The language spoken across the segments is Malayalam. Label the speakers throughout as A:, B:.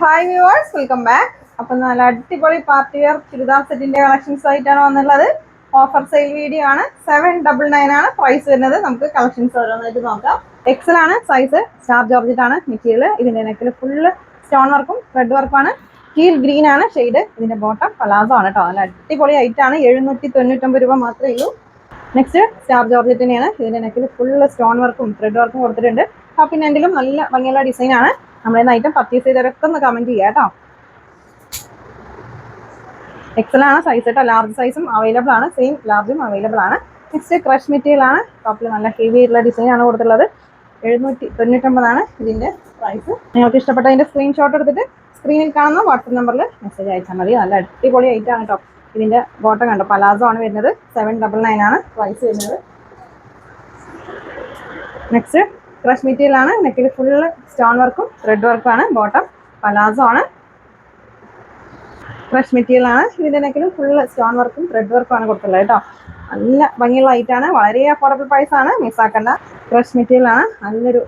A: ഹായ് വ്യൂവേഴ്സ് വെൽക്കം ബാക്ക് അപ്പൊ നല്ല അടിപൊളി പാർട്ടി വെയർ ചുരിദാർ സെറ്റിന്റെ കളക്ഷൻസ് ആയിട്ടാണ് വന്നുള്ളത് ഓഫർ സെയിൽ വീഡിയോ ആണ്. സെവൻ ഡബിൾ നയൻ ആണ് പ്രൈസ് വരുന്നത്. നമുക്ക് കളക്ഷൻസ് ഓരോന്നായിട്ട് നോക്കാം. എക്സൽ ആണ് സൈസ് സ്റ്റാർ ജോർജറ്റ് ആണ് മെറ്റീരിയൽ ഇതിന്റെ നെക്കിൽ ഫുള്ള് സ്റ്റോൺ വർക്കും റെഡ് വർക്കാണ് കീൽ ഗ്രീൻ ആണ്. ഷെയ്ഡ് ഇതിന്റെ ബോട്ടം പലാസോ ആണ് കേട്ടോ നല്ല അടിപൊളി ഐറ്റം ആണ്. എഴുന്നൂറ്റി തൊണ്ണൂറ്റൊമ്പത് രൂപ മാത്രമേ ഉള്ളൂ. നെക്സ്റ്റ് സ്റ്റാർ ജോർജറ്റിനെയാണ് ഇതിന്റെ നെക്കിൽ ഫുള്ള് സ്റ്റോൺ വർക്കും ത്രെഡ് വർക്കും കൊടുത്തിട്ടുണ്ട്. ഹാപ്പിൻ എൻഡിലും നല്ല ഭംഗിയുള്ള ഡിസൈൻ നൈറ്റം ഐറ്റം പർച്ചേസ് ചെയ്തവരൊക്കെ ഒന്ന് കമന്റ് ചെയ്യാം കേട്ടോ. എക്സൽ ആണ് സൈസ് കേട്ടോ ലാർജ് സൈസും അവൈലബിൾ ആണ്. സെയിം ലാർജും അവൈലബിൾ ആണ്. നെക്സ്റ്റ് ക്രഷ് മെറ്റീരിയൽ ആണ്. ടോപ്പിൽ നല്ല ഹെവി ആയിട്ടുള്ള ഡിസൈൻ ആണ് കൊടുത്തിട്ടുള്ളത്. എഴുന്നൂറ്റി തൊണ്ണൂറ്റൊമ്പതാണ് ഇതിന്റെ പ്രൈസ് നിങ്ങൾക്ക് ഇഷ്ടപ്പെട്ട അതിന്റെ സ്ക്രീൻഷോട്ട് എടുത്തിട്ട് സ്ക്രീനിൽ കാണുന്ന വാട്സപ്പ് നമ്പറിൽ മെസ്സേജ് അയച്ചാൽ മതി. നല്ല അടിപൊളി ഐറ്റം ആണ് കേട്ടോ. ഇതിന്റെ ബോട്ടം കണ്ടോ? പലാസോ ആണ് വരുന്നത്. സെവൻ ഡബിൾ നയൻ ആണ് പ്രൈസ് വരുന്നത്. നെക്സ്റ്റ് ക്രഷ് മെറ്റീരിയൽ ആണ്. നെക്കിൽ ഫുള്ള് സ്റ്റോൺ വർക്കും ത്രെഡ് വർക്കും ആണ്. ബോട്ടം പലാസോ ആണ്. ക്രഷ് മെറ്റീരിയൽ ആണ്. ഇതിന്റെ നെക്കിലും ഫുള്ള് സ്റ്റോൺ വർക്കും ത്രെഡ് വർക്കും ആണ് കൊടുത്തുള്ളത് കേട്ടോ. നല്ല ഭംഗിയുള്ള ഐറ്റം ആണ്. വളരെ അഫോർഡബിൾ പ്രൈസ് ആണ്. മിസ്സാക്കണ്ട. ക്രഷ് മെറ്റീരിയൽ ആണ്. നല്ലൊരു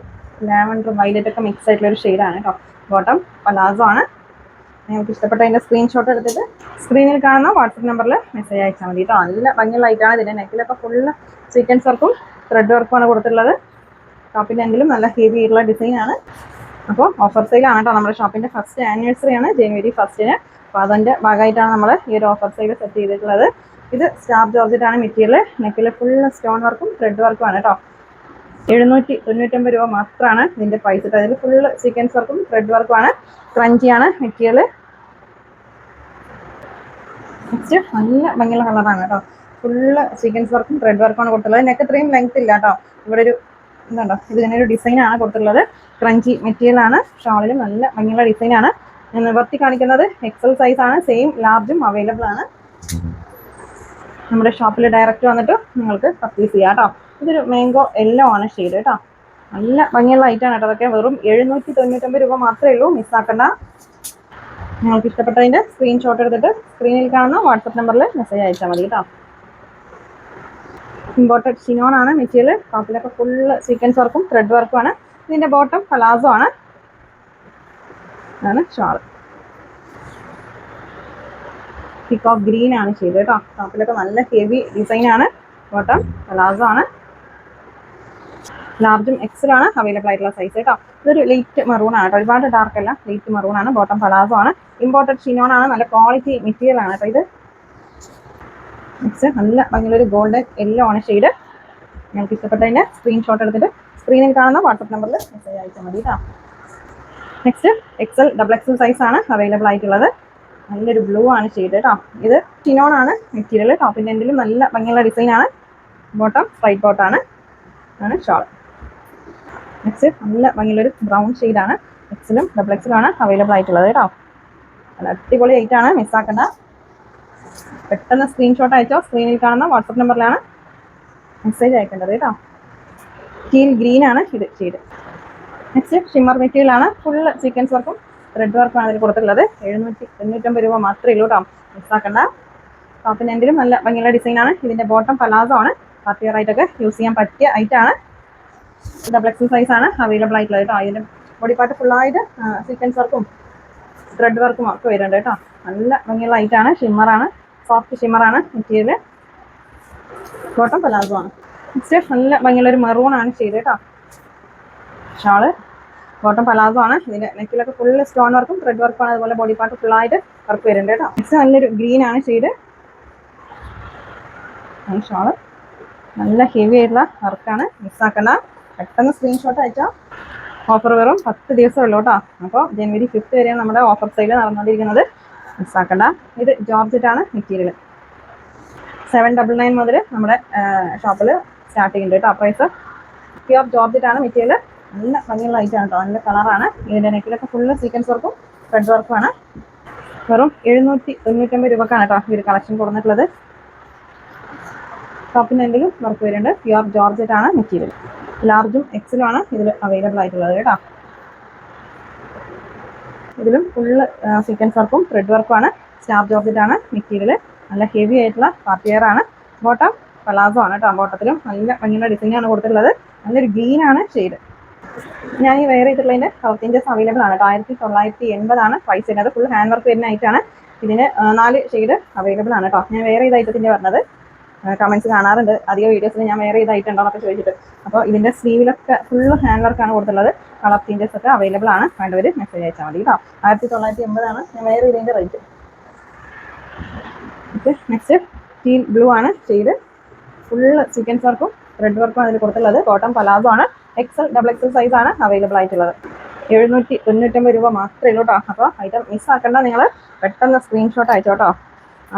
A: ലാവൻഡറും വൈലറ്റ് ഒക്കെ മിക്സ് ആയിട്ടുള്ള ഒരു ഷെയ്ഡാണ് കേട്ടോ. ബോട്ടം പലാസോ ആണ്. നിങ്ങൾക്ക് ഇഷ്ടപ്പെട്ട അതിന്റെ സ്ക്രീൻഷോട്ട് എടുത്തിട്ട് സ്ക്രീനിൽ കാണുന്ന വാട്സപ്പ് നമ്പറിൽ മെസ്സേജ് അയച്ചാൽ മതി കേട്ടോ. നല്ല ഭംഗിയുള്ള ഐറ്റാണ് ഇതിന്റെ നെക്കിലൊക്കെ ഫുള്ള് സീക്വൻസ് വർക്കും ത്രെഡ് വർക്കും ആണ് കൊടുത്തിട്ടുള്ളത്. ഷോപ്പിന്റെ എങ്കിലും നല്ല ഹെവി ആയിട്ടുള്ള ഡിസൈൻ ആണ്. അപ്പോൾ ഓഫർ സെയിലാണ് കേട്ടോ നമ്മുടെ ഷോപ്പിന്റെ ഫസ്റ്റ് ആനിവേഴ്സറി ആണ് ജനുവരി ഫസ്റ്റിന് അപ്പോൾ അതിന്റെ ഭാഗമായിട്ടാണ് നമ്മൾ ഈ ഒരു ഓഫർ സെയിൽ സെറ്റ് ചെയ്തിട്ടുള്ളത്. ഇത് സ്റ്റാർ ജോർജറ്റ് ആണ് മെറ്റീരിയൽ നെക്കിൽ ഫുൾ സ്റ്റോൺ വർക്കും ത്രെഡ് വർക്കും ആണ് കേട്ടോ എഴുന്നൂറ്റി തൊണ്ണൂറ്റൊമ്പത് രൂപ മാത്രമാണ് ഇതിന്റെ പ്രൈസ് അതിൽ ഫുൾ സീക്വൻസ് വർക്കും ത്രെഡ് വർക്കും ആണ്. ക്രഞ്ചിയാണ് മെറ്റീരിയൽ നെക്സ്റ്റ് നല്ല ഭംഗിയുള്ള കളറാണ് കേട്ടോ ഫുള്ള് സീക്വൻസ് വർക്കും ത്രെഡ് വർക്കും ആണ് കൊടുത്തുള്ളത് നെക്ക് ഇത്രയും ലെങ്ത് ഇല്ല കേട്ടോ ഇവിടെ ഒരു ഇതുണ്ടോ? ഇത് തന്നെ ഒരു ഡിസൈൻ ആണ് കൊടുത്തിട്ടുള്ളത്. ക്രഞ്ചി മെറ്റീരിയൽ ആണ്. ഷാളിലും നല്ല ഭംഗിയുള്ള ഞാൻ നിവർത്തി കാണിക്കുന്നത് എക്സൽ സൈസ് ആണ്. സെയിം ലാർജും അവൈലബിൾ ആണ്. നമ്മുടെ ഷോപ്പിൽ ഡയറക്റ്റ് വന്നിട്ട് നിങ്ങൾക്ക് പർച്ചേസ് ചെയ്യാം കേട്ടോ ഇതൊരു മാംഗോ എല്ലോ ആണ് ഷെയ്ഡ് കേട്ടോ നല്ല ഭംഗിയുള്ള ഐറ്റാണ് കേട്ടോ അതൊക്കെ. വെറും എഴുന്നൂറ്റി തൊണ്ണൂറ്റൊമ്പത് രൂപ മാത്രമേ ഉള്ളൂ. മിസ്സാക്കണ്ട നിങ്ങൾക്ക് ഇഷ്ടപ്പെട്ടതിന്റെ സ്ക്രീൻഷോട്ട് എടുത്തിട്ട് സ്ക്രീനിൽ കാണുന്ന വാട്സപ്പ് നമ്പറിൽ മെസ്സേജ് അയച്ചാൽ മതി കേട്ടോ ഇമ്പോർട്ടഡ് ഷിനോൺ ആണ്. മെറ്റീരിയൽ ടോപ്പിലൊക്കെ ഫുള്ള് സീക്വൻസ് വർക്കും ത്രെഡ് വർക്കും ആണ്. ഇതിന്റെ ബോട്ടം പലാസോ ആണ്. ആണ് ഷാൾ ഓഫ് ഗ്രീൻ ആണ് ചെയ്തത് കേട്ടോ. ടോപ്പിലൊക്കെ നല്ല ഹെവി ഡിസൈൻ ആണ്. ബോട്ടം പലാസോ ആണ്. ലാർജും എക്സലും ആണ് അവൈലബിൾ ആയിട്ടുള്ള സൈസ് കേട്ടോ. ഇതൊരു ലൈറ്റ് മറൂൺ ആണ് ഒരുപാട് ഡാർക്ക് അല്ല. ലൈറ്റ് മറൂൺ ആണ്. ബോട്ടം പലാസോ ആണ്. ഇമ്പോർട്ടഡ് ഷിനോൺ ആണ്. നല്ല ക്വാളിറ്റി മെറ്റീരിയൽ ആണ് കേട്ടോ ഇത്. നെക്സ്റ്റ് നല്ല ഭംഗിയുള്ള ഒരു ഗോൾഡൻ യെല്ലോ ആണ് ഷെയ്ഡ് ഞങ്ങൾക്ക് ഇഷ്ടപ്പെട്ടതിന്റെ സ്ക്രീൻഷോട്ട് എടുത്തിട്ട് സ്ക്രീനിൽ കാണുന്ന വാട്സപ്പ് നമ്പറിൽ മെസ്സേജ് അയച്ചാൽ മതി കേട്ടോ next XL double XL size ആണ് അവൈലബിൾ ആയിട്ടുള്ളത്. നല്ലൊരു ബ്ലൂ ആണ് ഷെയ്ഡ് കേട്ടോ ഇത് ടിനോൺ ആണ് മെറ്റീരിയൽ ടോപ്പിന്റെ എൻഡിലും നല്ല ഭംഗിയുള്ള ഡിസൈൻ ആണ്. ബോട്ടം സ്ട്രൈറ്റ് ബോട്ടാണ് ആണ്. ഷോൾ നെക്സ്റ്റ് നല്ല ഭംഗിയുള്ളൊരു ബ്രൗൺ ഷെയ്ഡാണ് എക്സലും ഡബിൾ എക്സലും ആണ് അവൈലബിൾ ആയിട്ടുള്ളത് കേട്ടോ നല്ല അടിപൊളി ഐറ്റാണ് മിസ്സാക്കണ്ട പെട്ടെന്ന് സ്ക്രീൻഷോട്ട് അയച്ചോ. സ്ക്രീനിൽ കാണുന്ന വാട്സപ്പ് നമ്പറിലാണ് മെസ്സേജ് അയക്കേണ്ടത് കേട്ടോ. ടീൽ ഗ്രീൻ ആണ്. ഇത് ഷെയ്ഡ് നെക്സ്റ്റ് ഷിമ്മർ മെറ്റീരിയൽ ആണ്. ഫുള്ള് സീക്വൻസ് വർക്കും റെഡ് വർക്കും ആണ് ഇതിൽ കൊടുത്തിട്ടുള്ളത്. എഴുന്നൂറ്റി എണ്ണൂറ്റമ്പത് രൂപ മാത്രമേ ഉള്ളൂ കേട്ടോ. മിസ്സാക്കണ്ട ടോപ്പിന് എൻഡിലും നല്ല ഭംഗിയുള്ള ഡിസൈൻ ആണ്. ഇതിന്റെ ബോട്ടം പലാസോ ആണ്. പാർട്ടി വെയർ ആയിട്ടൊക്കെ യൂസ് ചെയ്യാൻ പറ്റിയ ഐറ്റാണ് ഡബിൾ എക്സൽ സൈസ് ആണ് അവൈലബിൾ ആയിട്ടുള്ളത് കേട്ടോ. അതിന്റെ ബോഡി പാർട്ട് ഫുള്ളായിട്ട് സീക്വൻസ് വർക്കും ത്രെഡ് വർക്കും ഒക്കെ വരുന്നുണ്ട് കേട്ടോ. നല്ല ഭംഗിയുള്ള ഐറ്റാണ് ഷിമ്മറാണ് സോഫ്റ്റ് ഷിമറാണ് മെറ്റീരിയൽ ബോട്ടം പലാസോ ആണ്. ഇച്ചിരി നല്ല ഭംഗിയുള്ള ഒരു മെറൂൺ ആണ് ചെയ്ത് കേട്ടോ ഷാൾ ബോട്ടം പലാസോ ആണ്. ഇതിന്റെ നെക്കിലൊക്കെ ഫുള്ള് സ്റ്റോൺ വർക്കും ത്രെഡ് വർക്കും ആണ്. അതുപോലെ ബോഡി പാർട്ട് ഫുൾ ആയിട്ട് വർക്ക് വരുന്നുണ്ട് കേട്ടോ. നെക്സ്റ്റ് നല്ലൊരു ഗ്രീൻ ആണ് ചെയ്ത് ഷാൾ നല്ല ഹെവി ആയിട്ടുള്ള വർക്കാണ് മിസ്സാക്കണ്ട പെട്ടെന്ന് സ്ക്രീൻഷോട്ട് അയച്ചാൽ ഓഫർ വെറും പത്ത് ദിവസമേ ഉള്ളൂ കേട്ടോ. അപ്പോൾ ജനുവരി ഫിഫ്ത്ത് വരെയാണ് നമ്മുടെ ഓഫർ സെയിൽ നടന്നുകൊണ്ടിരിക്കുന്നത്. മിസ്സാക്കണ്ട. ഇത് ജോർജറ്റ് ആണ് മെറ്റീരിയൽ സെവൻ ഡബിൾ നയൻ മുതൽ നമ്മുടെ ഷോപ്പിൽ സ്റ്റാർട്ട് ചെയ്യുന്നുണ്ട് കേട്ടോ പ്രൈസ്. പ്യുവർ ആണ് മെറ്റീരിയൽ നല്ല ഭംഗിയുള്ള ഐറ്റാണ് കേട്ടോ. നല്ല കളറാണ്. ഇതിന്റെ നെക്കിലൊക്കെ ഫുള്ള് സീക്വൻസ് വർക്കും ത്രെഡ് വർക്കുമാണ് വെറും എഴുന്നൂറ്റി തൊണ്ണൂറ്റമ്പത് രൂപക്കാണ് കേട്ടോ ഈ ഒരു കളക്ഷൻ കൊടുത്തിട്ടുള്ളത് ടോപ്പിന് എന്തെങ്കിലും വർക്ക് വരുന്നുണ്ട്. പ്യുവർ ജോർജറ്റ് ആണ് മെറ്റീരിയൽ ലാർജും എക്സലും ആണ് ഇതിൽ അവൈലബിൾ ആയിട്ടുള്ളത് കേട്ടോ. ഇതിലും ഫുള്ള് സീക്വൻസ് വർക്കും ത്രെഡ് വർക്കും ആണ്. സ്റ്റാർ ജോർജറ്റ് ആണ് മെറ്റീരിയൽ നല്ല ഹെവി ആയിട്ടുള്ള പാർട്ടി വെയർ ആണ്. ബോട്ടം പലാസോ ആണ് കേട്ടോ ബോട്ടത്തിലും നല്ല ഭംഗിയുള്ള ഡിസൈനാണ് കൊടുത്തിട്ടുള്ളത്. നല്ലൊരു ഗ്രീൻ ആണ് ഷെയ്ഡ് ഞാൻ ഈ വെയർ ചെയ്തിട്ടുള്ളതിന്റെ സൗത്ത് ചേഞ്ചസ് അവൈലബിൾ ആണ് കേട്ടോ ആയിരത്തി തൊള്ളായിരത്തി എൺപതാണ് പ്രൈസ് വരുന്നത്. ഫുൾ ഹാൻഡ് വർക്ക് വരുന്ന ഐറ്റാണ് ഇതിന് നാല് ഷെയ്ഡ് അവൈലബിൾ ആണ് കേട്ടോ ഞാൻ വേറെ ചെയ്ത ഐറ്റത്തിന്റെ പറഞ്ഞത്. കമൻസ് കാണാറുണ്ട്. അധിക വീഡിയോസിൽ ഞാൻ വേറെ ഇതായിട്ടുണ്ടോ എന്നൊക്കെ ചോദിച്ചിട്ട്. അപ്പോൾ ഇതിന്റെ സ്ലീവിലൊക്കെ ഫുൾ ഹാൻഡ് വർക്കാണ് കൊടുത്തുള്ളത് കളർ ചേഞ്ചസ് ഒക്കെ അവൈലബിൾ ആണ്. വേണ്ടവർ മെസ്സേജ് അയച്ചാൽ മതി കേട്ടോ ആയിരത്തി തൊള്ളായിരത്തി എൺപതാണ് ഞാൻ വേറെ ഇതിന്റെ rate okay next teal blue ആണ് ഷെയ്ഡ് ഫുള്ള് സീക്വൻസ് വർക്കും റെഡ് വർക്കും അതിൽ കൊടുത്തുള്ളത് കോട്ടൺ പലാസോ ആണ്. എക്സൽ ഡബിൾ എക്സൽ സൈസ് ആണ് അവൈലബിൾ ആയിട്ടുള്ളത്. എഴുന്നൂറ്റി തൊണ്ണൂറ്റമ്പത് രൂപ മാത്രമേ ഉള്ളൂ കേട്ടോ അപ്പോൾ ഐറ്റം മിസ്സാക്കണ്ട നിങ്ങൾ പെട്ടെന്ന് സ്ക്രീൻഷോട്ട് അയച്ചോട്ടോ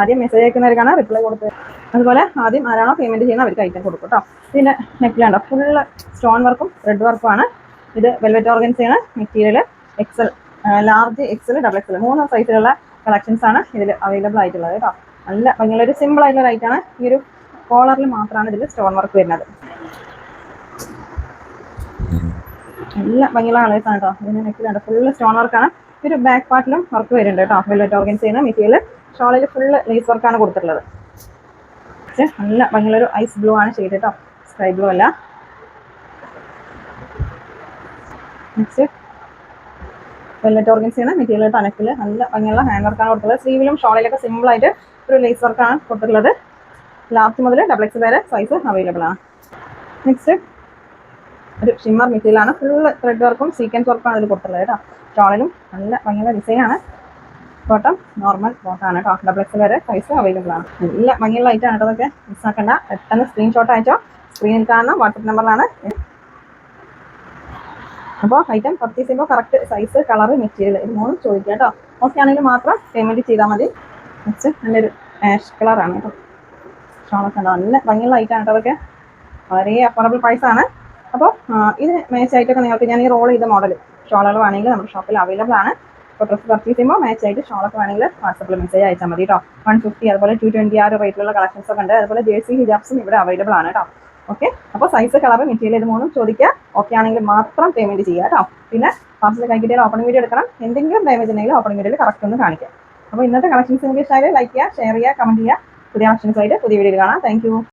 A: ആദ്യം മെസ്സേജ് അയക്കുന്നവർക്കാണ് റിപ്ലൈ കൊടുത്തത്. അതുപോലെ ആദ്യം ആരാണോ പേയ്മെന്റ് ചെയ്യുന്നത് അവർക്ക് ഐറ്റം കൊടുക്കും കേട്ടോ ഇതിന്റെ നെക്കിലുണ്ടോ ഫുൾ സ്റ്റോൺ വർക്കും റെഡ് വർക്കും ആണ്. ഇത് velvet ഓർഗൻസിയാണ് material XL large XL double XL മൂന്ന് സൈസിലുള്ള കളക്ഷൻസ് ആണ് ഇതിൽ അവൈലബിൾ ആയിട്ടുള്ളത് കേട്ടോ നല്ല ഭയങ്കര ഒരു സിമ്പിൾ ആയിട്ടുള്ള ഐറ്റാണ് ഈ ഒരു കോളറിൽ മാത്രമാണ് ഇതിൽ സ്റ്റോൺ വർക്ക് വരുന്നത്. നല്ല ഭംഗിയുള്ള ആണ് കേട്ടോ. ഇതിന് നെക്കിലുണ്ട് ഫുള്ള് സ്റ്റോൺ വർക്കാണ് ഒരു ബാക്ക് പാർട്ടിലും വർക്ക് വരുന്നുണ്ട് കേട്ടോ. വെൽവെറ്റ് ഓർഗൻസ് ചെയ്യുന്ന മെറ്റീരിയൽ. ഷോളിൽ ഫുള്ള് ലേസ് വർക്കാണ് കൊടുത്തിട്ടുള്ളത്. നല്ല ഭംഗിയുള്ളൊരു ഐസ് ബ്ലൂ ആണ് ചെയ്ത് കേട്ടോ. സ്കൈ ബ്ലൂ അല്ല. വെല്ലറ്റ് ഓർഗൻസ് ചെയ്യുന്ന മെറ്റീരിയൽ ടനക്കിൽ നല്ല ഭംഗിയുള്ള ഹാൻഡ് വർക്കാണ് കൊടുത്തിട്ടുള്ളത്. സ്ലീവിലും ഷോളിലൊക്കെ സിമ്പിൾ ആയിട്ട് ഒരു ലേസ് വർക്കാണ് കൊടുത്തിട്ടുള്ളത്. ലാസ്റ്റ് മുതൽ ഡബിൾ എക്സ് വരെ സൈസ് അവൈലബിൾ ആണ്. നെക്സ്റ്റ് ഒരു ഷിമ്മർ മെറ്റീരിയൽ ആണ്. ഫുൾ ത്രെഡ് വർക്കും സീക്വൻസ് വർക്കും അതിൽ കൊടുത്തുള്ളത് കേട്ടോ. ഷോളിലും നല്ല ഭംഗിയുള്ള ഡിസൈൻ ആണ്. ബോട്ടം നോർമൽ ബോട്ടാണ് കേട്ടോ. ഡബിൾ എക്സ് വരെ സൈസ് അവൈലബിൾ ആണ്. നല്ല ഭംഗിയുള്ള ഐറ്റം ആണ് കേട്ടോ അതൊക്കെ മിസ്സാക്കണ്ട പെട്ടെന്ന് സ്ക്രീൻഷോട്ട് അയച്ചോ. സ്ക്രീനിൽ കാണുന്ന വാട്സപ്പ് നമ്പറിലാണ് അപ്പോൾ ഐറ്റം പർച്ചേസ് ചെയ്യുമ്പോൾ കറക്റ്റ് സൈസ് കളർ മെറ്റീരിയൽ ഇത് മൂന്നും ചോദിക്കുക കേട്ടോ. ഓക്കെ ആണെങ്കിൽ മാത്രം പേയ്മെന്റ് ചെയ്താൽ മതി. നെക്സ്റ്റ് നല്ലൊരു ആഷ് കളറാണ് കേട്ടോ. ഷോളൊക്കെ ഉണ്ടോ നല്ല ഭംഗിയുള്ള ആണ് കേട്ടോ അതൊക്കെ വളരെ അഫോർഡബിൾ പ്രൈസ് ആണ്. അപ്പോൾ ഇത് മാച്ച് ആയിട്ടൊക്കെ നിങ്ങൾക്ക് ഞാൻ ഈ റോൾ ചെയ്ത മോഡൽ ഷോളുകൾ വേണമെങ്കിൽ നമ്മുടെ ഷോപ്പിൽ അവൈലബിൾ ആണ്. അപ്പോൾ ഡ്രസ്സ് പർച്ചേസ് ചെയ്യുമ്പോൾ മാച്ച് ആയിട്ട് ഷോളൊക്കെ വേണമെങ്കിൽ വാട്സപ്പിൽ മെസ്സേജ് അയച്ചാൽ മതി കേട്ടോ വൺ ഫിഫ്റ്റി അതുപോലെ ടു ട്വന്റി ആ ഒരു റേറ്റിലുള്ള കളക്ഷൻസ് ഒക്കെ ഉണ്ട്. അതുപോലെ ജേഴ്സി ഹിജാബ്സും ഇവിടെ അവൈലബിൾ ആണ് കേട്ടോ ഓക്കെ അപ്പോൾ സൈസ് കളർ മെറ്റീരിയൽ ഇത് മൂന്നും ചോദിക്കുക ഓക്കെ ആണെങ്കിൽ മാത്രം പേയ്മെന്റ് ചെയ്യുക കേട്ടോ പിന്നെ പാർസൽ കൈക്കിട്ടിയാൽ ഓപ്പണിംഗ് വീഡിയോ എടുക്കണം. എന്തെങ്കിലും ഡാമേജ് ഉണ്ടെങ്കിൽ ഓപ്പണിംഗ് വീഡിയോയിൽ കറക്റ്റ് ഒന്ന് കാണിക്കാം. അപ്പോൾ ഇന്നത്തെ കളക്ഷൻസ് നിങ്ങൾക്ക് ഇഷ്ടമായാലും ലൈക്ക് ചെയ്യുക ഷെയർ ചെയ്യുക കമന്റ് ചെയ്യുക. പുതിയ കളക്ഷൻസ് ആയിട്ട് പുതിയ വീഡിയോയിൽ കാണാം. താങ്ക്